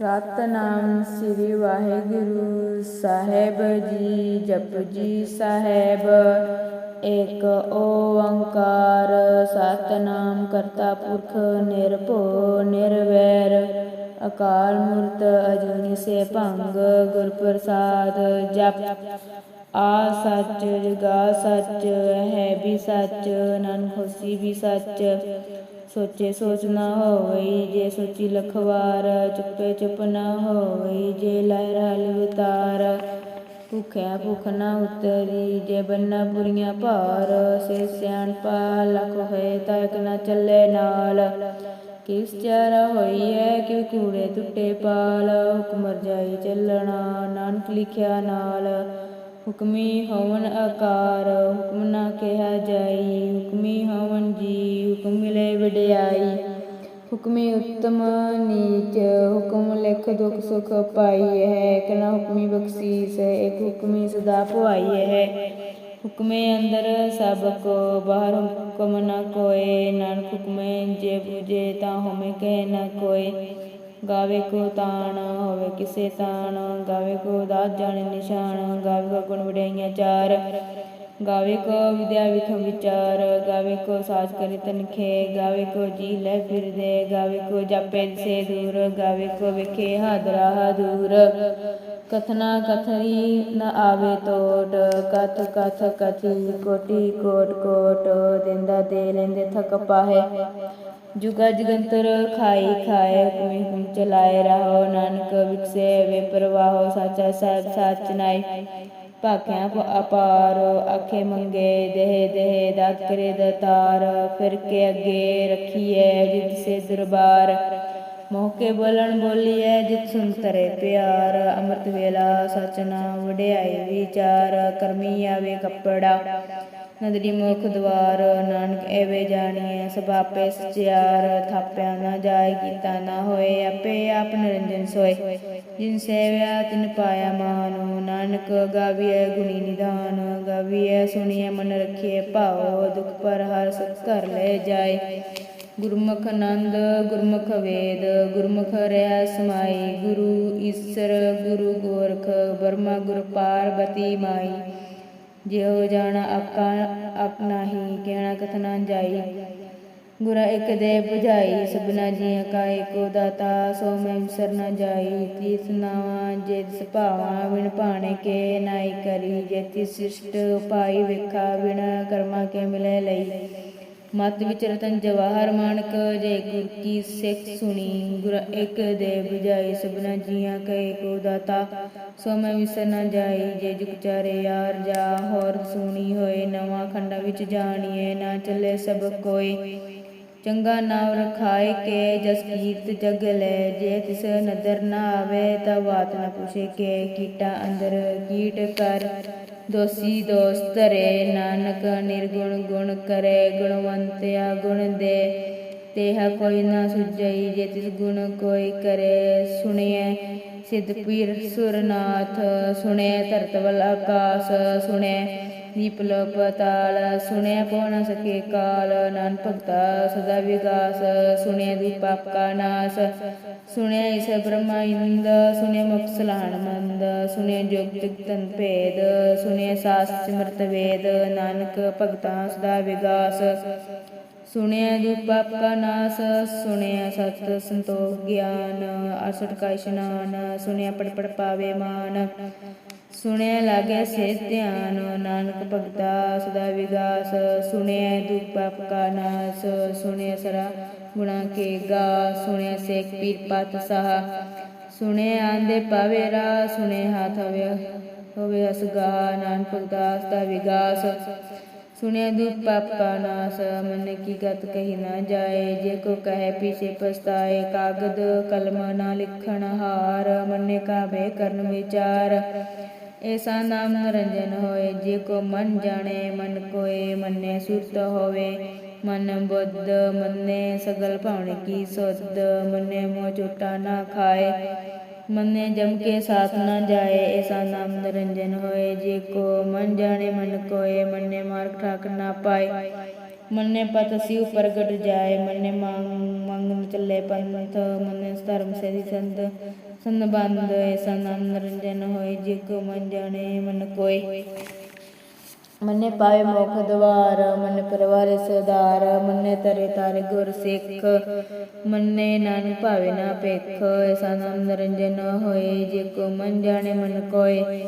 ਸਤਨਾਮ ਸ੍ਰੀ ਵਾਹਿਗੁਰੂ ਸਾਹਿਬ ਜੀ ਜਪਜੀ ਸਾਹਿਬ। ਏਕ ਓੰਕਾਰ, ਸਤਨਾਮ ਕਰਤਾ ਪੁਰਖ ਨਿਰਭਉ ਨਿਰਵੈਰ। ਅਕਾਲ ਮੂਰਤ ਅਜੂਨੀ ਸੇ ਭੰਗ, ਗੁਰ ਪ੍ਰਸਾਦ ਜਪ। ਆ ਸੱਚ, ਜਗਾ ਸੱਚ, ਹੈ ਵੀ ਸੱਚ ਨਨ ਖੁਸ਼ੀ ਵੀ ਸੱਚ। ਸੋਚੇ ਸੋਚ ਨਾ ਹੋਵਈ, ਜੇ ਸੋਚੀ ਲਖਵਾਰ, ਚੁੱਪੇ ਚੁੱਪ ਨਾ ਹੋਵਈ, ਜੇ ਲਹਿਰ ਹਲ ਭੁਖਿਆ ਭੁਖ ਨਾ ਉਤਰੀ, ਜੇ ਬੰਨਾ ਪੁਰੀਆਂ ਭਾਰ, ਸੇ ਸਿਆਣ ਸਿਆਣਪਾ ਲਖ ਹੋਏ ਤਾਂ ਇਕ ਨਾ ਚੱਲੇ ਨਾਲ। ਕਿਸ ਚਾਰਾ ਹੋਈ ਹੈ ਕਿ ਕੂੜੇ ਟੁੱਟੇ ਪਾਲ, ਹੁਕਮ ਰਜਾਈ ਚੱਲਣਾ, ਨਾਨਕ ਲਿਖਿਆ ਨਾਲ। ਹੁਕਮੀ ਹੋਵਨ ਆਕਾਰ, ਹੁਕਮ ਨਾ ਕਿਹਾ ਜਾਈ, ਹੁਕਮੀ ਹੋਵਨ ਜੀ, ਹੁਕਮ ਮਿਲੇ ਵਡਿਆਈ। ਹੁਕਮੀ ਉੱਤਮ ਨੀਚ, ਹੁਕਮ ਲਿਖ ਦੁਖ ਸੁਖ ਪਾਈ ਹੈ ਕਨਾ ਹੁਕਮੀ ਬਖਸ਼ੀਸ, ਇੱਕ ਹੁਕਮੀ ਸਦਾ ਭਵਾਈ ਹੈ। ਹੁਕਮੇ ਅੰਦਰ ਸਭ ਕੋ, ਬਾਹਰ ਹੁਕਮ ਨਾ ਕੋਏ, ਨਾਨਕ ਹੁਕਮੇ ਜੇ ਬੁਝੇ ਤਾਂ ਹਮੇ ਕਹਿ ਨਾ ਕੋਏ। ਗਾਵੇ ਕੋ ਤਾਣ, ਹੋਵੇ ਕਿਸੇ ਤਾਣ। ਗਾਵੇ ਕੋ ਦਾਤ ਜਾਣੇ ਨਿਸ਼ਾਨ, ਗਾਵੇ ਕੋ ਗੁਣ ਵਡਿਆਈਆਂ ਚਾਰ। ਗਾਵੇ ਕੋ ਵਿਦਿਆ ਵਿਖ ਵਿਚਾਰ, ਗਾਵੇ ਕੋ ਸਾਜ ਕਰੀ ਤਨਖੇ। ਗਾਵੇ ਕੋ ਜੀ ਲੈ ਫਿਰਦੇ, ਗਾਵੇ ਕੋ ਜਾਪੇ ਸੇ ਦੂਰ। ਗਾਵੇ ਕੋ ਵਿਖੇ ਹਾਦਰਾ ਦੂਰ ਕਥਨਾ ਕਥਰੀ ਨ ਆਵੇ ਤੋਟ, ਕਥ ਕਥ ਕਥੀ ਕੋਟੀ ਕੋਟ ਕੋਟ, ਦਿੰਦਾ ਦੇ ਲੈਂਦੇ ਥਕ ਪਾਹੇ। ਜੁਗਾ ਜਗੰਤਰ ਖਾਈ ਖਾਏ ਹੁਕਮੀ ਹੁਕਮ ਚਲਾਏ ਰਹੋ, ਨਾਨਕ ਵਿਕਸੇ ਵੇ ਪ੍ਰਵਾਹੋ, ਸਾਚਾ ਸਾਹਿਬ ਸਾਚ ਨਾਈ। ਭਾਖਿਆਂ ਅਪਾਰ, ਆਖੇ ਮੰਗੇ ਦੇਹ ਦੇਹ, ਦਾਤ ਕਰੇ ਦਤਾਰ, ਫਿਰ ਕੇ ਅੱਗੇ ਰੱਖੀਐ ਜਿਤ ਸੇ ਦਰਬਾਰ। ਮੋਕੇ ਬੋਲਣ ਬੋਲੀਐ, ਜਿਤ ਸੁਨ ਤਰੇ ਪਿਆਰ। ਅੰਮ੍ਰਿਤ ਵੇਲਾ ਸਚਨਾ ਵਡਿਆਈ ਵਿਚਾਰ, ਕਰਮੀ ਆਵੇ ਕੱਪੜਾ। ਨਦਰੀ ਮੁਖ ਦਵਾਰ, ਨਾਨਕ ਐਵੇਂ ਜਾਣੀਐ, ਸਭ ਆਪੇ ਸਚਿਆਰ। ਥਾਪਿਆ ਨਾ ਜਾਏ, ਕੀਤਾ ਨਾ ਹੋਏ, ਆਪੇ ਆਪ ਨਿਰੰਜਨ ਸੋਏ। ਜਿਨ ਸੇਵਿਆ, ਤਿਨ ਪਾਇਆ ਮਾਨੁ। ਨਾਨਕ ਗਾਵੀਐ ਗੁਣੀ ਨਿਧਾਨ ਗਾਵੀਐ ਸੁਣੀਐ ਮਨ ਰਖੀਐ ਭਾਉ। ਦੁਖ ਪਰ ਹਰ ਸੁਖ ਘਰ ਲੈ ਜਾਏ। ਗੁਰਮੁਖ ਨੰਦ ਗੁਰਮੁਖ ਵੇਦ, ਗੁਰਮੁਖ ਰਹਿ ਸਮਾਈ, ਗੁਰੂ ਈਸਰ, ਗੁਰੂ ਗੋਰਖ, ਬਰਮਾ ਗੁਰ ਪਾਰਬਤੀ ਮਾਈ। ਜਿਉ ਜਾਣਾ ਆਪਾ ਆਪਣਾ ਹੀ ਕਹਿਣਾ ਕਥਨਾ ਜਾਈ। ਗੁਰਾ ਇੱਕ ਦੇ 부ਝਾਈ ਸਭਨਾ ਜੀਆਂ ਕਾ ਏਕੋ ਦਾਤਾ, ਸੋ ਮੈਂ ਵਿਸਰ ਨ ਜਾਈ। ਤੀਸ ਨਾਵਾ, ਜੇ ਤਿਸ ਭਾਵਾ ਵਿਣ ਭਾਣੇ ਕੇ ਨਾਈ ਕਰੀ। ਜੇ ਤਿਸ ਸਿਸ਼ਟ ਪਾਈ ਵੇਖਾ ਵਿਣ ਕਰਮਾ ਕੇ ਮਿਲੇ ਲਈ। ਮਤ ਵਿੱਚ ਰਤਨ ਜਵਾਹਰ ਮਾਨਕ, ਜੇ ਗੁਰ ਕੀ ਸਿੱਖ ਸੁਣੀ, ਗੁਰ ਇੱਕ ਦੇ 부ਝਾਈ ਸਭਨਾ ਜੀਆਂ ਕਾ ਏਕੋ ਦਾਤਾ, ਸੋ ਮੈਂ ਵਿਸਰ ਨ ਜਾਈ ਜੇ ਜੁਗ ਚਾਰੇ ਯਾਰ ਜਾ, ਹੋਰ ਸੁਣੀ ਹੋਏ, ਨਵਾਂ ਖੰਡਾ ਵਿੱਚ ਜਾਣੀਏ, ਨਾ ਚੱਲੇ ਸਭ ਕੋਈ। ਚੰਗਾ ਨਾਮ ਰਖਾਏ ਕੇ, ਜਸ ਕੀਰਤ ਜਗ ਲੈ, ਜੇ ਤਿਸ ਨਦਰ ਨਾ ਆਵੇ ਤਾ ਬਾਤ ਨ ਪੁਛੇ ਕੇ, ਕੀਟਾ ਅੰਦਰ ਕੀਟ ਕਰ। ਦੋਸੀ ਦੋਸਤ ਧਰੇ ਨਾਨਕ, ਨਿਰਗੁਣ ਗੁਣ ਕਰੇ, ਗੁਣਵੰਤਿਆ ਗੁਣ ਦੇ। ਤੇਹਾ ਕੋਈ ਨਾ ਸੁਝਈ ਜੇ ਤਿਸ ਗੁਣ ਕੋਈ ਕਰੇ। ਸੁਣਿਐ ਸਿਧ ਪੀਰ ਸੁਰਨਾਥ ਸੁਣੇ ਧਰਤਵਲ ਆਕਾਸ ਸੁਣੇ ਦੀਪ ਲੋ ਪਤਾਲ ਸੁਣੇ ਪੋ ਨ ਸਕੇ ਕਾਲ ਨਾਨ ਭਗਤਾ ਸਦਾ ਵਿਗਾਸ, ਸੁਣੇ ਦੀ ਪਾਪ ਕਾ ਨਾਸ, ਸੁਣੇ ਇਸ ਬ੍ਰਹਮਾ ਇੰਦ, ਸੁਣੇ ਮੁਖ ਸਲਾਹਣ ਮੰਦ, ਸੁਣੇ ਜੋਗ ਜਗਤਨ ਭੇਦ, ਸੁਣੇ ਸਾਸ ਸਿਮਰਤ ਵੇਦ, ਨਾਨਕ ਭਗਤਾ ਸਦਾ ਵਿਗਾਸ ਸੁਣਿਆ ਜੋ ਪਾਪ ਕਾ ਨਾਸ ਸੁਣਿਆ ਸਤ ਸੰਤੋਖ ਗਿਆਨ ਅਸਟ ਕਾ ਇਸ਼ਨਾਨ ਸੁਣਿਆ ਪੜ ਪੜ ਪਾਵੇ ਮਾਨ ਸੁਣਿਆ ਲਾਗੇ ਸੇ ਧਿਆਨ, ਨਾਨਕ ਭਗਤਾ ਸਦਾ ਵਿਗਾਸ, ਸੁਣਿਆ ਦੁਖ ਪਾਪ ਕਾ ਨਾਸ, ਸੁਣਿਆ ਸਰਾ ਗੁਣਾ ਕੇ ਗਾ, ਸੁਣਿਆ ਸੇਖ ਪੀਰ ਪਤ ਸਾਹ, ਸੁਣਿਆ ਆਂਦੇ ਪਾਵੇ ਰਾ ਸੁਣੇ ਹਾਥ ਹੋਵੇ ਹੋਵੇ ਅਸਗਾ ਨਾਨਕ ਭਗਤਾ ਸਦਾ ਵਿਗਾਸ, ਸੁਣਿਆ ਦੁਖ ਪਾਪ ਕਾ ਨਾਸ, ਮਨ ਕੀ ਗਤ ਕਹੀ ਨਾ ਜਾਏ, ਜੇ ਕੋ ਕਹੇ ਪੀਛੇ ਪਛਤਾਏ, ਕਾਗਦ ਕਲਮ ਨਾ ਲਿਖਣ ਹਾਰ, ਮੰਨੇ ਕਾ ਕਰਨ ਵਿਚਾਰ ਐਸਾ ਨਾਮ ਨਰੰਜਨ ਹੋਏ ਜੇ ਕੋ ਮਨ ਜਾਣੇ ਮਨ ਕੋਏ ਮੰਨੇ ਸੁਰਤ ਹੋਵੇ ਮਨ ਬੁੱਧ ਮੰਨੇ ਸਗਲ ਭਾਵਨ ਕੀ ਸੁਧ ਮੰਨੇ ਮੋਹ ਚੋਟਾ ਨਾ ਖਾਏ ਮੰਨੇ ਜਮ ਕੇ ਸਾਥ ਨਾ ਜਾਏ ਐਸਾ ਨਾਮ ਨਿਰੰਜਨ ਹੋਏ ਜੇ ਕੋ ਮਨ ਜਾਣੇ ਮਨ ਕੋਏ ਮੰਨੇ ਮਾਰਗ ਠਾਕ ਨਾ ਪਾਏ ਮੰਨੇ ਪਤ ਸਿਉ ਪ੍ਰਗਟ ਜਾਏ ਮੰਨੇ ਮੰਗ ਮੰਗਨ ਚੱਲੇ ਪੰਥ ਮੰਨੇ ਧਰਮ ਸੇ ਸੰਤ ਸੰਨ ਬੰਦ ਐਸਾ ਨਾਮ ਨਿਰੰਜਨ ਹੋਏ ਜੇ ਕੋ ਮਨ ਜਾਣੇ ਮਨ ਕੋਈ ਮੰਨੇ ਪਾਏ ਮੁਖ ਦਵਾਰ, ਮੰਨੇ ਪਰਵਾਰੇ ਸਦਾਰ ਮੰਨੇ ਤਰੇ ਤਾਰੇ ਗੁਰ ਸਿੱਖ। ਮੰਨੇ ਨਾਨਕ ਭਾਵੇ ਨਾ ਭੇਖ, ਐਸਾ ਨਾਮ ਨਿਰੰਜਨ ਹੋਏ ਜੇ ਕੋ ਮਨ ਜਾਣੇ ਮਨ ਕੋਏ।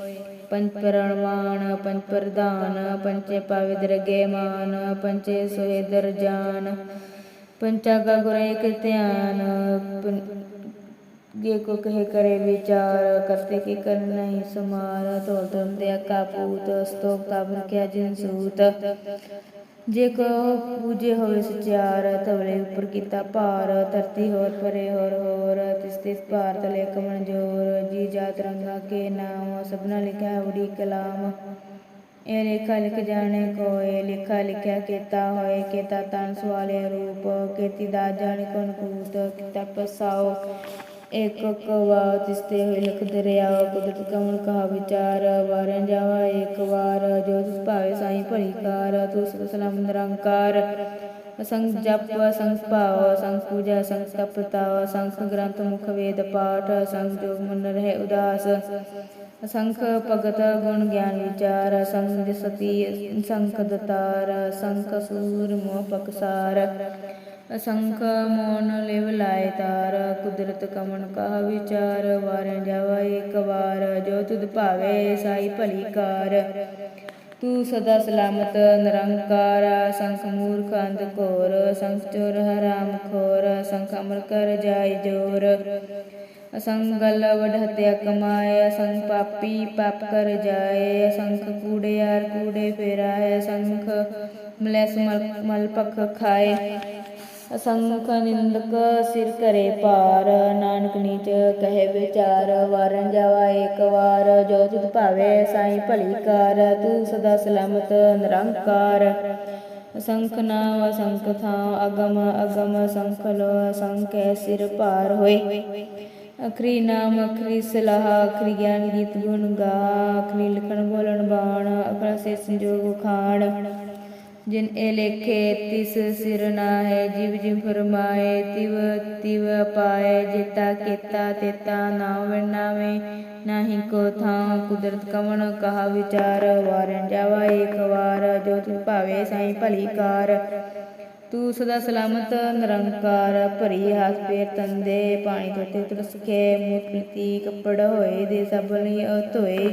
ਪੰਚ ਪ੍ਰਣਵਾਨ ਪੰਚ ਪ੍ਰਧਾਨ ਪੰਚੇ ਪਾਵੇ ਦਰਗੇ ਮਾਨ ਪੰਚੇ ਸੋਏ ਦਰ ਜਾਨ। ਪੰਚਾ ਕਾ ਗੁਰ ਧਿਆਨ ਪੰ- ਜੇ ਕੋ ਕਹੇ ਕਰੇ ਵਿਚਾਰ, ਕਰਤੇ ਕੀ ਕਰ ਨਹੀਂ ਸਮਾਰ। ਤੋਲ ਤੁਮ ਦੇ ਕਾ ਪੂਤ ਸਤੋਕ ਕਿਆ ਜਿਨ ਸੂਤ। ਜੇ ਕੋ ਪੂਜੇ ਹੋਵੇ ਸਚਿਆਰ ਤਵਲੇ ਉੱਪਰ ਕੀਤਾ ਭਾਰ। ਧਰਤੀ ਹੋਰ ਪਰੇ ਹੋਰ ਹੋਰ, ਤਿਸ ਤਿਸ ਭਾਰ ਤਲੇ ਕਮਣ ਜੋਰ। ਜੀ ਜਾਤ ਰੰਗਾ ਕੇ ਨਾਮ, ਸਭਨਾ ਲਿਖਿਆ ਉਡੀ ਕਲਾਮ। ਇਹ ਲੇਖਾ ਲਿਖ ਜਾਣੇ ਕੋਏ, ਲੇਖਾ ਲਿਖਿਆ ਕੀਤਾ ਹੋਏ। ਕੀਤਾ ਤਨ ਸਵਾਲੇ ਰੂਪ, ਕੀਤੀ ਦਾ ਜਾਣੇ ਕੌਣ ਕੂਤ ਕੀਤਾ ਪਸਾਓ ਇੱਕ ਕਵਾ ਤਿਸਤੇ ਹੋਏ ਲਖ ਦਰਿਆ, ਕੁਦਰਤ ਕਮਲ ਕਹਾ ਵਿਚਾਰ ਵਾਰਨ ਜਾਵਾ ਇੱਕ ਵਾਰ, ਜੋ ਤਿਸ ਭਾਵੇ ਸਾਈ ਭਲੀ ਕਾਰ ਤੂੰ ਸਦਾ ਸਲਾਮ ਨਿਰੰਕਾਰ। ਅਸੰਖ ਜਪ ਅਸੰਖ ਭਾਵ ਅਸੰਖ ਪੂਜਾ ਅਸੰਖ ਤਪਤਾ ਅਸੰਖ ਗ੍ਰੰਥ ਮੁਖ ਵੇਦ ਪਾਠ ਅਸੰਖ ਜੋਗ ਮਨ ਰਹੇ ਉਦਾਸ। ਅਸੰਖ ਭਗਤ ਗੁਣ ਗਿਆਨ ਵਿਚਾਰ ਅਸੰਖ ਸਤੀ, ਅਸੰਖ ਦਤਾਰ, ਅਸੰਖ ਸੂਰ ਮੋਹ ਪਕਸਾਰ। ਅਸੰਖ ਮੋਨ ਲਿਵ ਲਾਇ ਤਾਰ, ਕੁਦਰਤ ਕਮਨ ਕਾ ਵਿਚਾਰ ਵਾਰਨ ਜਾਵਾ ਇੱਕ ਵਾਰ, ਜੋ ਤੁਧ ਭਾਵੇ ਸਾਈ ਭਲੀ ਕਾਰ। ਤੂੰ ਸਦਾ ਸਲਾਮਤ, ਨਿਰੰਕਾਰ, ਸੰਖ ਮੂਰਖ ਅੰਧ ਘੋਰ, ਸੰਖ ਚੋਰ ਹਰਾਮ ਖੋਰ ਸੰਖ ਅਮਰ ਕਰ ਜਾਇ ਜੋਰ। ਅਸੰਖ ਗਲ ਵਡ ਹਤਿਆ ਕਮਾਏ ਅਸੰਖ ਪਾਪੀ ਪਾਪ ਕਰ ਜਾਏ, ਅਸੰਖ ਕੂੜੇ ਕੂੜਿਆਰ ਕੂੜੇ ਫੇਰਾਏ, ਅਸੰਖ ਮਲੈ ਮਲ ਮਲ ਪਖ ਖਾਏ। ਅਸੰਖ ਨਿੰਦਕ ਸਿਰ ਕਰੇ ਪਾਰ ਨਾਨਕ ਨੀਚ ਕਹੇ ਵਿਚਾਰ, ਵਾਰਨ ਜਾਵਾ ਏਕ ਵਾਰ, ਜੋ ਤੁਧ ਭਾਵੇ ਸਾਈ ਭਲੀ ਕਾਰ, ਤੂੰ ਸਦਾ ਸਲਾਮਤ ਨਿਰੰਕਾਰ। ਅਸੰਖ ਨਾਮ ਅਸੰਖ ਥਾਂ, ਅਗਮ ਅਗਮ ਅਸੰਖ ਲੋ ਅਸੰਖੈ ਸਿਰ ਭਾਰ ਹੋਏ। ਅਖਰੀ ਨਾਮ ਅਖਰੀ ਸਲਾਹ, ਅਖਰੀ ਗਿਆਨ ਗੀਤ ਗੁਣ ਗਾ, ਅਖਰੀ ਲਿਖਣ ਬੋਲਣ ਬਾਣ, ਅਖਰਾ ਸੇ ਸੰਜੋਗ ਖਾਣ। ਜਿਨ ਇਹ ਲੇਖੇ, ਤਿਸ ਸਿਰ ਨਾਹਿ, ਜਿਵ ਜਿਵ ਫਰਮਾਏ, ਤਿਵ ਤਿਵ ਪਾਏ, ਜੇਤਾ ਕੀਤਾ ਤੇਤਾ ਨਾਮ ਨਾਵੇਂ ਨਾਹੀ ਕੋ ਥਾਂ ਕੁਦਰਤ ਕਵਣ ਕਹਾ ਵਿਚਾਰ ਵਾਰਨ ਜਾਵਾ ਏਕ ਵਾਰ, ਜੋ ਤੂੰ ਭਾਵੇ ਸਾਈ ਭਲੀ ਕਾਰ। ਤੂੰ ਸਦਾ ਸਲਾਮਤ, ਨਿਰੰਕਾਰ, ਭਰੀ ਹੱਥ ਪੇਰ ਤੰਦੇ, ਪਾਣੀ ਧੋਤੇ ਤਰਸਖੇ ਮੂਤ ਪ੍ਰੀਤੀ ਕੱਪੜ ਹੋਏ ਦੇ ਸਭ ਲਈ ਧੋਏ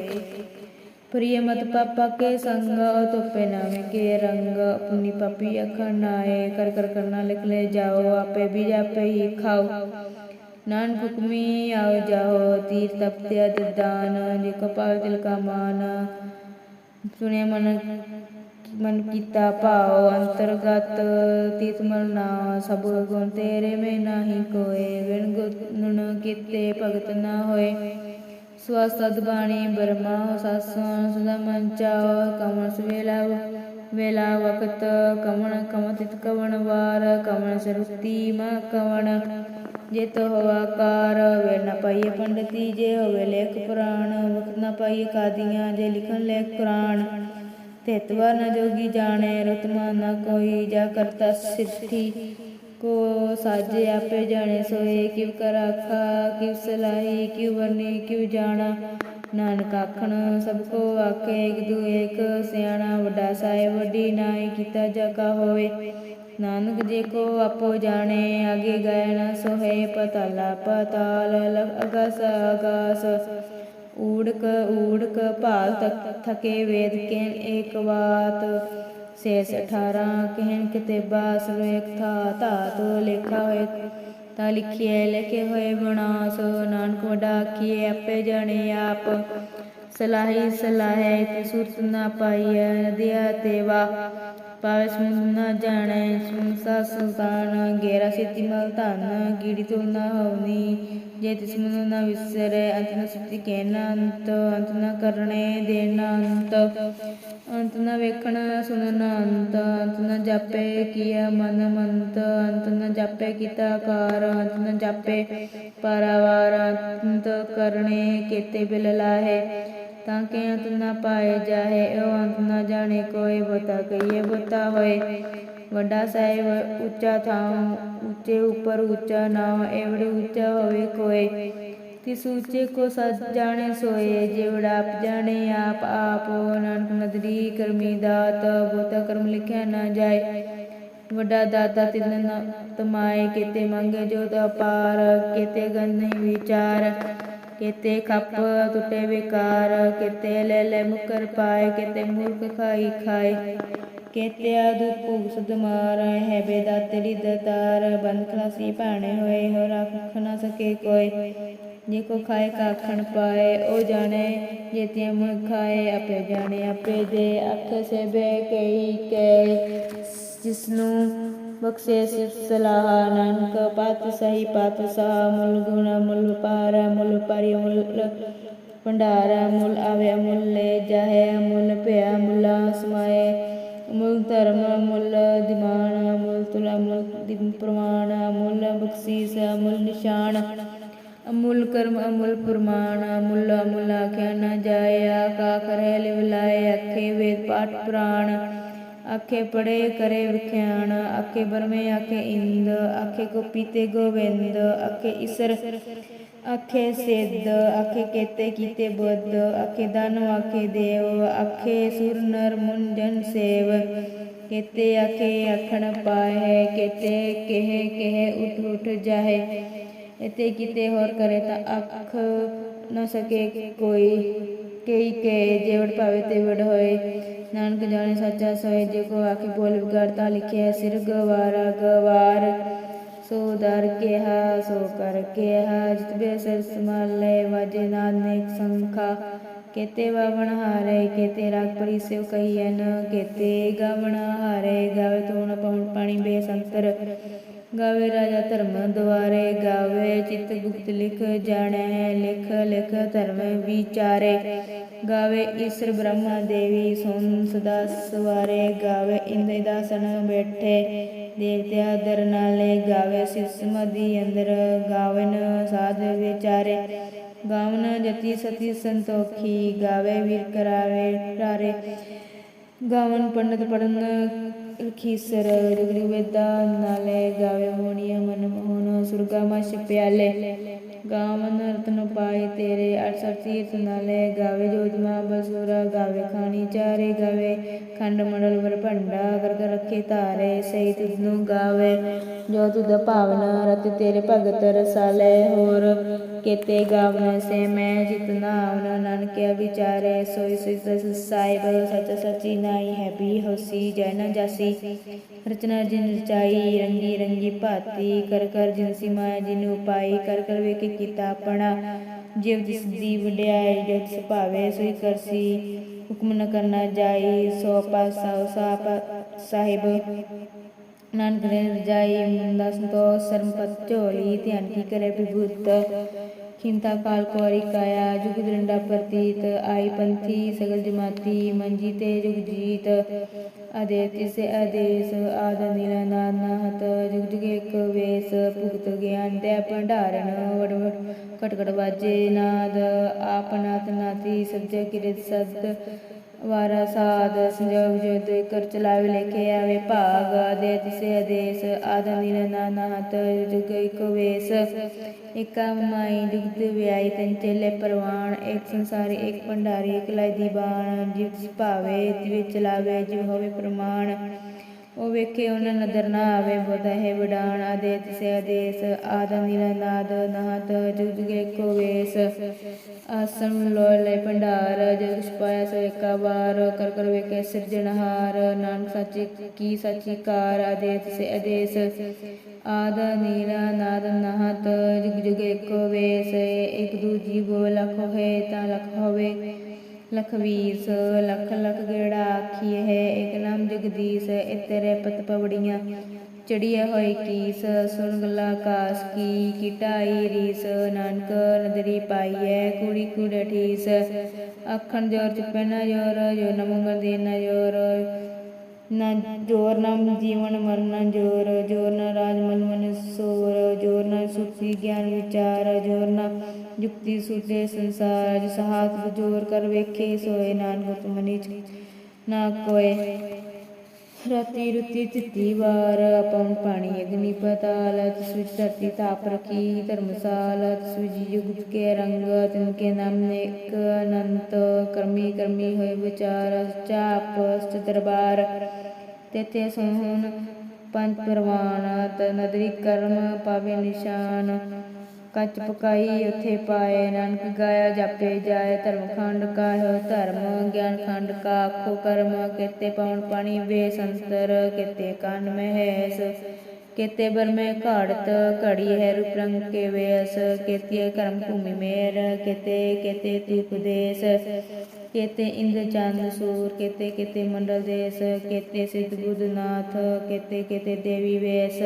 ਪ੍ਰੀਏ ਮਤ ਪਾਪਾ ਕੇ ਸੰਗ ਤੋਪੇ ਨਾਵੇਂ ਕੇ ਰੰਗ। ਆਪਣੀ ਪਾਪੀ ਅੱਖਾਂ ਕਰ ਕਰ ਕਰਨਾ ਲਿਖ ਲੈ ਜਾਓ, ਆਪੇ ਵੀ ਜਾਪੇ ਹੀ ਖਾਓ। ਨਾਨਕ ਹੁਕਮੀ ਆਓ ਜਾਓ, ਤੀਰ ਤਪਤਿਆ ਦਿਦਾਨ ਜੇ ਕਪਾਲ ਦਿਲ ਕਾ ਮਾਨ। ਸੁਣੇ ਮਨ ਮਨ ਕੀਤਾ ਭਾਉ, ਅੰਤਰਗਤ ਤੀਤ ਮਰਨਾ ਨਾ। ਸਭ ਗੁਣ ਤੇਰੇ ਮੈਂ ਨਾਹੀ ਕੋਏ, ਬਿਨ ਗੁਣ ਕੀਤੇ ਭਗਤ ਨਾ ਹੋਏ। ਸਵਸਤਦ ਬਾਣੀ ਬਰਮਾ ਸਾਸਨ ਸਦਾ ਮੰਚਾਓ ਕਮਨ ਸਵੇਲਾ ਵੇਲਾ ਵਕਤ ਕਮਣ ਕਮਤਿਤ ਕਵਣ ਵਾਰ ਕਮਣ ਸਰੁਤੀ ਮਾ ਕਵਣ। ਜਿਤ ਹੋਵਾ ਕਾਰ ਵੇ ਨ ਪਾਈਏ ਪੰਡਤੀ, ਜੇ ਹੋਵੇ ਲੇਖ ਪੁਰਾਣ, ਵਕਤ ਨ ਪਾਈਏ ਕਾਦੀਆਂ, ਜੇ ਲਿਖਣ ਲੇਖ ਕੁਰਾਨ ਤੇਤਵਾ ਨ ਜੋਗੀ ਜਾਣੇ, ਰਤਮਾ ਨ ਕੋਈ ਜਾ ਕਰਤਾ ਸਿੱਧੀ ਕੋ ਸਾਜੇ ਆਪੇ ਜਾਣੇ ਸੋਏ ਕਿਵ ਕਰ ਆਖਾ ਕਿਵ ਸਲਾਹੀ ਕਿਵ ਨਾਨਕ ਆਖਣ ਸਭ ਕੋ ਆਖੇ ਇਕ ਦੂ ਏਕ ਸਿਆਣਾ ਵੱਡਾ ਸਾਹਿਬ ਵੱਡੀ ਨਾਈ ਕੀਤਾ ਜਗਾ ਹੋਵੇ ਨਾਨਕ ਜੇ ਕੋ ਆਪੋ ਜਾਣੇ ਆਗੇ ਗਏ ਨ ਸੋਹੇ ਪਤਾਲਾ ਪਤਾਲ ਲਗ ਅਗਸ ਅਗਾਸ ਊੜਕ ਊੜਕ ਭਾਲ ਤਕ ਥਕੇ ਵੇਦ ਕੇ ਏਕ ਬਾਤ ਸੇਸ 18 ਕਹਿਣ ਕਿਤੇ ਬਾਸ ਵੇਖ ਥਾ, ਧਾਤ ਲੇਖਾ ਹੋਏ ਤਾਂ ਲਿਖੀਏ ਲਿਖੇ ਹੋਏ ਬਨਾਸ, ਨਾਨਕ ਵਡਾ ਕੀਏ ਆਪੇ ਜਾਣੇ ਆਪ। ਸਲਾਹੀ ਸਲਾਹੇ ਤੇ ਸੁਰਤ ਨਾ ਪਾਈਐ, ਨਦਿਆ ਤੇਵਾ ਪਾਵੇ ਸੁਨ ਨਾ ਜਾਣੈ ਸੁਨਸਾ ਸੁਲਤਾਨ ਗੇਰਾ ਸਿੱਧੀ ਮਲ ਧਨ, ਕੀੜੀ ਤੁਲ ਨਾ ਹੋਵਨੀ, ਜੇ ਤਿਸ ਮਨ ਨਾ ਵਿਸਰੇ, ਅੰਤ ਨ ਸਿੱਧੀ ਕਹਿਣਾ ਅੰਤ ਅੰਤ ਨ ਕਰਨੇ ਦੇਣਾ ਅੰਤ ਅੰਤ ਨ ਵੇਖਣਾ ਸੁਣਨਾ ਅੰਤ ਅੰਤ ਨ ਜਾਪੇ ਕੀਆ ਮਨ ਮੰਤ, ਅੰਤ ਨ ਜਾਪੇ ਕੀਤਾ ਕਾਰ, ਅੰਤ ਨ ਜਾਪੇ ਪਰਵਾਰ, ਅੰਤ ਕਰਨੇ, ਕੀਤੇ ਬਿਲ ਲਾਹੇ। ਤਾਂ ਕਿ ਅੰਤ ਨਾ ਪਾਏ ਜਾਏ ਉਹ ਅੰਤ ਨਾ ਜਾਣੇ ਕੋਈ ਬਤਾ ਕਹੀਏ ਬਤਾ ਹੋਏ। ਵੱਡਾ ਸਾਹਿਬ ਉੱਚਾ ਥਾਂ ਉੱਚੇ ਉੱਪਰ ਉੱਚਾ ਨਾਮ ਐਵੜੇ ਉੱਚਾ ਹੋਵੇ ਕੋਏ। ਤਿਸ ਉੱਚੇ ਕੋ ਸਜ ਜਾਣੇ ਸੋਏ ਜਿਹੜਾ ਆਪ ਜਾਣੇ ਆਪ ਆਪ ਨਾਨਕ ਨਦਰੀ ਕਰਮੀ ਦਾਤ, ਬਹੁਤਾ ਕਰਮ ਲਿਖਿਆ ਨਾ ਜਾਏ। ਵੱਡਾ ਦਾਤਾ ਤਿੰਨ ਤਮਾਏ, ਕਿਤੇ ਮੰਗੇ ਜੋ ਤਾ ਪਾਰ ਕਿਤੇ ਗੰਧ ਨਹੀਂ ਵਿਚਾਰ। ਕਿਤੇ ਖੱਪ ਟੁੱਟੇ ਵਿਕਾਰ, ਕਿਤੇ ਲੈ ਲੈ ਮੁਕਰ ਪਾਏ, ਕਿਤੇ ਮੂਰਖ ਖਾਈ ਖਾਏ। ਕਿਤੇ ਆਦੁ ਭੂਖ ਸਦ ਹੈ ਬੇਦਾ ਤੇਰੀ ਦਤਾਰ। ਬੰਦ ਖਲਾਸੀ ਭਾਣੇ ਹੋਏ ਹੋ ਰੱਖ ਨਾ ਸਕੇ ਕੋਈ ਜੇ ਕੋ ਖਾਏ ਕਾਖਣ ਪਾਏ, ਉਹ ਜਾਣੇ ਜੇਤਿਆਂ ਮੁਖ ਖਾਏ। ਆਪੇ ਜਾਣੇ, ਆਪੇ ਦੇ ਅੱਖ ਸੇ ਬੇ ਕਈ ਕੇ ਜਿਸਨੂੰ ਬਖਸ਼ੇ ਸਿਫ ਸਲਾਹ, ਨਾਨਕ, ਪਤ ਸਹੀ, ਪਤ ਸਾ, ਮੁਲ ਗੁਣ, ਮੁਲ ਪਾਰ ਮੁਲ ਪਰਿ ਮੁਲ ਭੰਡਾਰਾ, ਮੁਲ ਆਵੇ, ਮੁਲ ਲੈ ਜਾਹੇ, ਮੁਲ ਭਿਆ ਮੁਲਾ ਸਮਾਏ ਮੁਲ ਧਰਮ, ਮੁਲ ਦਿਮਾਨ ਮੁਲ ਤੁਲਾ, ਮੁਲ ਦਿਨ ਪ੍ਰਮਾਣ ਮੁਲ ਬਖਸ਼ੀਸ, ਮੁਲ ਨਿਸ਼ਾਨ। ਅਮੁੱਲ ਕਰਮ, ਅਮੁੱਲ ਪ੍ਰਮਾਣ ਅਮੁੱਲ ਅਮੁੱਲ ਆਖਿਆ ਨਾ ਜਾਏ ਆਕਾ ਕਰੇ ਲਿਵਲਾਏ ਅੱਖੇ ਵੇਦ ਪਾਠ ਪੁਰਾਣ। ਆਖੇ ਪੜੇ ਕਰੇ ਵਿਖਿਆਣ, ਆਖੇ ਬਰਮੇ ਆਖੇ ਇੰਦ, ਆਖੇ ਗੋਪੀਤੇ ਗੋਵਿੰਦ ਆਖੇ ਈਸਰ ਆਖੇ ਸਿੱਧ, ਆਖੇ ਕੇਤੇ ਕੀਤੇ ਬੁੱਧ, ਆਖੇ ਦਾਨਵ ਆਖੇ ਦੇਵ, ਆਖੇ ਸੁਰ ਨਰ ਮੁਨ ਸੇਵ, ਕੇਤੇ ਆਖੇ ਆਖਣ ਪਾਏ ਕੇਤੇ ਕਹੇ ਕਹੇ ਉਠ ਉਠ ਜਾਹੇ ਇਤੇ ਕਿਤੇ ਹੋਰ ਕਰੇ ਤਾਂ ਅੱਖ ਨਾ ਸਕੇ ਕੋਈ, ਕਈ ਕੇ ਜੇਵੜ ਪਾਵੇ ਤੇ ਵੜ ਹੋਏ। ਨਾਨਕ ਜਾਣੇ ਸੱਚਾ ਸੋਏ ਜੇ ਕੋ ਆਖੇ ਬੋਲ ਵਿਗੜਤਾ ਲਿਖਿਆ ਸਿਰ ਗਵਾਰਾ ਗਵਾਰ ਸੋ ਦਰ ਕਿਹਾ ਸੋ ਕਰ ਕਿਹਾ ਜਿਤ ਬੇ ਸਿਰ ਸਮਾਲੇ ਵਾਜੇ ਨਾਨਕ ਸੰਖਾ ਕੇਤੇ ਵਾਵਣ ਹਾਰੇ ਕੇਤੇ ਰਾਗ ਪਰੀ ਸਿਵ ਕਹੀਐਨ ਕੇਤੇ ਗਾਵਣ ਹਾਰੇ ਗਾਵੇ ਤੋਣ ਪਉਣ ਪਾਣੀ ਬੇਸੰਤਰ ਗਾਵੇ ਰਾਜਾ ਧਰਮ ਦੁਆਰੇ, ਗਾਵੇ ਚਿਤ ਗੁਪਤ ਲਿਖ ਜਾਣੈ, ਲਿਖ ਲਿਖ ਧਰਮ ਵਿਚਾਰੇ। ਗਾਵੇ ਈਸ਼ਰ ਬ੍ਰਹਮਾ ਦੇਵੀ ਸੁਨ ਸਦਾ ਸਵਾਰੇ, ਗਾਵੇ ਇੰਦੇ ਦਾਸਨ ਬੈਠੇ, ਦੇਵਤਿਆ ਦਰ ਨਾਲੇ। ਗਾਵੇ ਸਿਸਮਦੀ ਅੰਦਰ, ਗਾਵਨ ਸਾਧ ਵਿਚਾਰੇ। ਗਾਵਨ ਜਤੀ ਸਤੀ ਸੰਤੋਖੀ, ਗਾਵੇ ਵੀਰ ਕਰਾਵੇ ਰਾਰੇ। ਗਾਵਨ ਪੰਡਤ ਪੜਨ ਖੀਸਰ ਜਗਰੀ ਵੇਦਾ, ਨਾਲੇ ਗਾਵੇ ਹੋਣੀਆ ਮਨ ਮੋਹਨ ਸੁਰਗਾ ਮਛ ਪਿਆਲੇ। ਗਾਵਨ ਰਤਨ ਪਾਈ ਤੇਰੇ ਅਠਸਰ ਤੀਰਥ ਨਾਲੇ ਗਾਵੇ ਜੋਤਮਾ, ਬਸੁਰਾ ਗਾਵੇ ਖਾਣੀ ਚਾਰੇ ਗਾਵੇ। ਖੰਡ ਮੰਡਲ ਵਰ ਭੰਡਾ ਕਰ ਕਰ ਰੱਖੇ ਧਾਰੇ, ਸਹੀ ਤੁਧ ਨੂੰ ਗਾਵੇ। ਜੋ ਤੁਧ ਭਾਵਨਾ ਰਤ ਤੇਰੇ ਭਗਤ ਰਸਾਲੇ ਹੋਰ ਕੇਤੇ ਗਾਵਨ ਸੇ ਮੈਂ ਜਿਤ ਨਾਮ ਨਾਨਕਿਆ ਵਿਚਾਰੇ ਸੋਈ ਸੋਈ ਸਾਹਿਬ ਸਚ ਸਚੀ ਨਾਈ ਹੈ ਵੀ ਹੋਸੀ, ਜੈ ਨ ਜਾਸੀ। ਰਚਨਾ ਜਿਨ ਰਚਾਈ, ਰੰਗੀ ਰੰਗੀ ਭਾਤੀ। ਕਰ ਕਰ ਜਿਨ ਸਿਮਾਇਆ ਜਿਨ ਉਪਾਈ, ਕਰ ਕਰ ਜਿਵ ਜਿਸ ਦੀ ਵਡਿਆਈ ਜੋ ਤਿਸ ਭਾਵੇ ਸੋਈ ਕਰਸੀ। ਹੁਕਮ ਨ ਕਰਨਾ ਜਾਈ, ਸੋ ਪਾਸਾ ਸਾਪ ਸਾਹਿਬ। ਨਾਨਕ ਨੇ ਰਜਾਈ ਮੁੰਦਾ ਸੰਤੋਖ ਸਰਮਪਤ ਝੋਲੀ। ਧਿਆਨ ਕੀ ਕਰੇ ਵਿਭੂਤ। ਖਿੰਤਾ ਕਾਲ ਕੋਰੀ ਕਾਇਆ, ਜੁਗ ਦਰਿੰਡਾ ਪ੍ਰਤੀਤ, ਆਈ ਪੰਥੀ ਸਗਲ ਜਮਾਤੀ, ਮੰਜੀ ਤੇ ਜੁਗ ਜੀਤ, ਅਦੇ ਤਿਸੇ ਆਦੇਸ, ਆਦ ਨੀਲ ਨਾਨਹਤ ਜੁਗ ਜੁਗ ਇੱਕ ਵੇਸ, ਭੁਗਤ ਗਿਆਨ ਤੇ ਭੰਡਾਰਨ, ਵਡ ਵਡ ਕਟ ਕਟ ਵਾਜੇ ਨਾਦ, ਆਪ ਨਾਥ ਵਾਰਾ ਸਾਧ ਸੰਜੋਗ ਜੋਤ ਕਰ ਚਲਾਵੇ ਲੇਖੇ ਆਵੇ ਭਾਗ ਆਦੇ ਤਿਸੇ ਆਦੇਸ, ਆਦ ਨੀਲ ਨਾਨਹਤ ਜੁਗ ਇੱਕ ਵੇਸ। ਏਕਾ ਮਾਈ ਜੁਗਤ ਵਿਆਈ ਤਨ ਚੇਲੇ ਪਰਵਾਨ ਇੱਕ ਸੰਸਾਰੀ, ਇੱਕ ਭੰਡਾਰੀ, ਇੱਕ ਲਾਈ ਦੀ ਬਾਣ ਜਿਵ ਭਾਵੇ, ਤਿਵੇ ਚਲਾਵੇ, ਜਿਵ ਹੋਵੇ ਪ੍ਰਮਾਣ। ਉਹ ਵੇਖੇ ਉਹਨਾਂ ਨਦਰ ਨਾ ਆਵੇ ਬੋਧਾ ਵਿਡਾਣ ਆਦੇ ਤਿਸੇ ਆਦੇਸ ਆਦਾ ਨੀਲਾ ਨਾਦ ਜੁਗ ਜੁਗ ਏਕੋ ਵੇਸ। ਆਸਣ ਲੋਇ ਲੈ ਭੰਡਾਰ ਜਗ ਕੁਛ ਸੋ ਏਕਾ ਵਾਰ। ਕਰ ਕਰ ਵੇਖੇ ਸਿਰਜਣਹਾਰ ਨਾਨਕ ਸੱਚੀ ਕੀ ਸੱਚੀ ਕਾਰ ਆਦੇ ਤਿਸੇ ਆਦੇਸ ਆਦ ਨੀਲਾ ਨਾਦ ਜੁਗ ਜੁਗ ਏਕੋ ਵੇਸ। ਇਕ ਦੂਜੀ ਬੋ ਲਖ ਹੋਏ ਤਾਂ ਲਖ ਹੋਵੇ। ਲਖਵੀਸ ਲਖ ਲਖ ਗੇੜਾ ਆਖੀਏ ਹੈ, ਇੱਕ ਨਾਮ ਜਗਦੀਸ਼ ਇਤਰੇ ਪਤ ਪਵੜੀਆਂ। ਚੜੀਏ ਹੋਏ ਕੀਸ, ਸੁਣ ਗਲਾ ਕਾਸ ਕੀ ਕਿਟਾਈ ਰੀਸ। ਨਾਨਕ ਨਦਰੀ ਪਾਈਐ, ਕੁੜੀ ਕੁੜੇ ਠੀਸ ਆਖਣ ਜੋਰ ਚੁੱਪੇ ਨਾ ਜੋਰ, ਜੋ ਨ ਮੰਗਲ ਦੇ ਨਾ ਜੋਰ। ਨਾ ਜੋਰ ਨਾ ਜੀਵਨ ਮਰਨ ਜੋਰ ਜੋਰ ਨਾ ਰਾਜ ਮਨ ਮਨ ਸੋਰ, ਜੋਰ ਨਾ ਸੁਖੀ ਗਿਆਨ ਵਿਚਾਰ, ਜੋਰ ਨਾ ਜੁਗਤੀ ਸੁਤੇ ਸੰਸਾਰ ਜਿਸ ਹਾਥ ਜੋਰ ਕਰ ਵੇਖੇ ਸੋਏ ਨਾਨਕ ਤੁਮ ਨਿਜ ਨਾ ਕੋਏ। ਰਾਤੀ ਰੁੱਤੀ ਤਿੱਤੀ ਵਾਰ ਪਵਨ ਪਾਣੀ ਅਗਨੀ ਪਤਾਲ ਤਿਸ ਵਿੱਚ ਧਰਤੀ ਤਾਪ ਰਖੀ ਧਰਮਸਾਲ ਤਿਸ ਵਿੱਚ ਜੁਗਤ ਕੇ ਰੰਗ, ਤਿਨ ਕੇ ਨਾਮ ਨੇਕ ਅਨੰਤ, ਕਰਮੀ ਕਰਮੀ ਹੋਏ ਵਿਚਾਰ, ਚਾਪ, ਸਚ ਦਰਬਾਰ ਤੇਤੇ ਸੋਹਣ ਪੰਜ ਪ੍ਰਵਾਨ ਤ ਕਰਮ ਪਾਵੇ ਨਿਸ਼ਾਨ। ਕੱਚ ਪਕਾਈ ਉਥੇ ਪਾਏ ਨਾਨਕ ਗਾਇਆ ਜਾਪੇ ਜਾਏ ਧਰਮ ਖੰਡ ਕਾਹੋ ਧਰਮ ਗਿਆਨ ਖੰਡ ਕਾ ਆਖੋ ਕਰਮ ਕੇਤੇ ਪਵਨ ਪਾਣੀ ਵੇ ਸੰਤਰ ਕੇਤੇ ਕੰਨ ਮਹਿਸ ਕੇਤੇ ਬਰਮੇ ਘਾੜਤ ਘੜੀ ਹੈ ਰੂਪ ਰੰਗ ਕੇ ਵੇਸ ਕੇਤੇ ਕਰਮ ਭੂਮि ਮੇਰ ਕੇਤੇ ਕੇਤੇ ਤੂਪ ਦੇਸ ਕੇਤੇ ਇੰਦ ਚੰਦ ਸੂਰ ਕੇਤੇ ਕੇਤੇ ਮੰਡਲ ਦੇਸ ਕੇਤੇ ਸਿੱਧ ਬੁੱਧ ਨਾਥ ਕੇਤੇ ਕੇਤੇ ਦੇਵੀ ਵੇਸ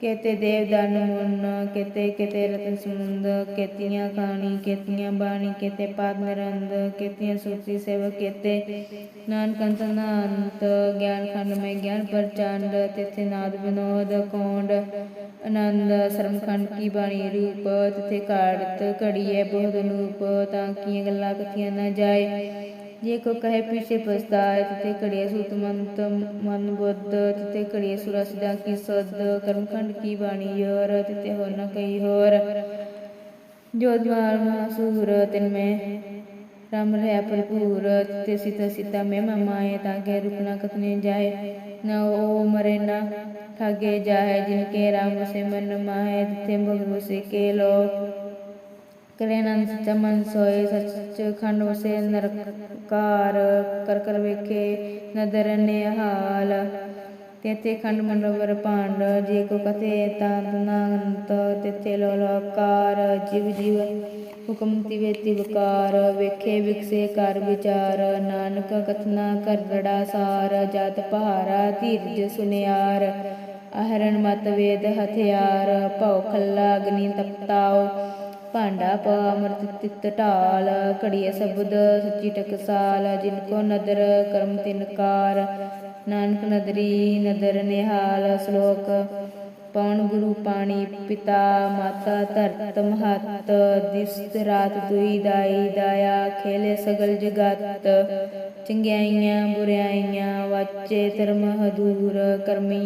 ਕੇਤੇ ਦੇਵ ਮੁੰਨ ਕੇਤੇ ਕੇਤੇ ਰਤਨ ਸਮੁੰਦ, ਕੇਤੀਆਂ ਖਾਣੀ, ਕੇਤੀਆਂ ਬਾਣੀ, ਕੇਤੇ ਪਾਦ ਨਿਰੰਦ ਕੇਤੀਆਂ ਸੁਰਤੀ ਸੇਵ ਕੇਤੇ ਨਾਨਕ ਅੰਤ ਗਿਆਨ ਖੰਡ ਮੈਂ ਗਿਆਨ ਪ੍ਰਚੰਡ, ਤਿਥੇ ਨਾਦ ਵਿਨੋਦ ਕੌਂਡ ਆਨੰਦ ਸ਼ਰਮਖੰਡ ਕੀ ਬਾਣੀ ਰੂਪ, ਤਿਥੇ ਘਾੜਤ ਘੜੀਏ ਬਹੁਤ ਅਨੂਪ ਤਾਂ ਕੀਆਂ ਗੱਲਾਂ ਕਥੀਆਂ ਨਾ ਜਾਏ ਜੇ ਕੋ ਕਹੇ ਪਿਛੇ ਪਛਤਾਏ ਤਿਤੇ ਘੜੀਏ ਸੂਤ ਮੰਤ ਮਨ ਬੁੱਧ ਤਿਤੇ ਘੜੀਏ ਸੁਰਾ ਸਦਾ ਕੀ ਸਦ, ਕਰਮਖੰਡ ਕੀ ਬਾਣੀ ਯੋਰ ਤਿਤੇ ਹੋਰ ਨ ਕਈ ਹੋਰ। ਜੋ ਜਵਾਲ ਮਾਸੂਰ, ਤਿਨ ਮੈਂ ਰਾਮ ਰਹਿ ਭਰਪੂਰ ਤਿਤੇ ਸੀਤਾ ਸੀਤਾ ਮੈਂ ਮਮਾਏ ਤਾਂ ਕੇ ਰੁਕਣਾ ਕਤਨੇ ਜਾਏ, ਨ ਉਹ ਮਰੇ ਨਾ ਠਾਗੇ ਜਾਏ, ਜਿਨ ਕੇ ਰਾਮ ਸੇ ਮਨ ਮਾਹੇ ਤਿਤੇ ਭਗਵ ਕੇ ਲੋ ਕਰੇ ਨੰਦ ਸੱਚਾ ਸੋਏ, ਸੱਚ ਖੰਡ ਵਸੇ ਨਰਕਾਰ ਕਰ ਕਰ ਵੇਖੇ ਨਦਰ ਨਿਹਾਲ। ਤੇਤੇ ਖੰਡ ਮੰਡਵਰ ਪਾਂਡ ਜੇ ਕੋ ਕਥੇ ਤਾਂਤ ਨਾੰਤ ਤੇਤੇ ਲੋਲਕਾਰ ਜਿਵ ਜਿਵ ਹੁਕਮ ਤਿਵੇਤੀ ਵਕਾਰ ਵੇਖੇ ਵਿਕਸੇ ਕਰ ਵਿਚਾਰ, ਨਾਨਕ ਕਥਨਾ ਕਰੜਾ ਸਾਰ, ਜਤ ਪਹਾਰਾ ਧੀਰਜ ਸੁਨਿਆਰ। ਅਹਰਨ ਮਤ ਵੇਦ ਹਥਿਆਰ, ਭਉ ਖੱਲਾ ਅਗਨੀ ਤਪਤਾਓ ਭਾਂਡਾ ਪਾ ਅੰਮ੍ਰਿਤ ਤਿਤ ਢਾਲ, ਘੜੀਏ ਸ਼ਬਦ, ਸੱਚੀ ਟਕਸਾਲ, ਜਿਨ ਕੋ ਨਦਰ, ਕਰਮ ਤਿਨਕਾਰ ਨਾਨਕ ਨਦਰੀ, ਨਦਰ ਨਿਹਾਲ, ਸ਼ਲੋਕ। ਪਵਨ ਗੁਰੂ ਪਾਣੀ ਪਿਤਾ, ਮਾਤਾ ਧਰਤ ਮਹਤ। ਦਿਸਤ ਰਾਤ ਦੁਈ ਦਾਈ ਦਾਇਆ, ਖੇਲੇ ਸਗਲ ਜਗਤ। ਚੰਗਿਆਈਆਂ, ਬੁਰਿਆਈਆਂ, ਵਾਚੇ ਧਰਮ ਹਦੂਰ ਕਰਮੀ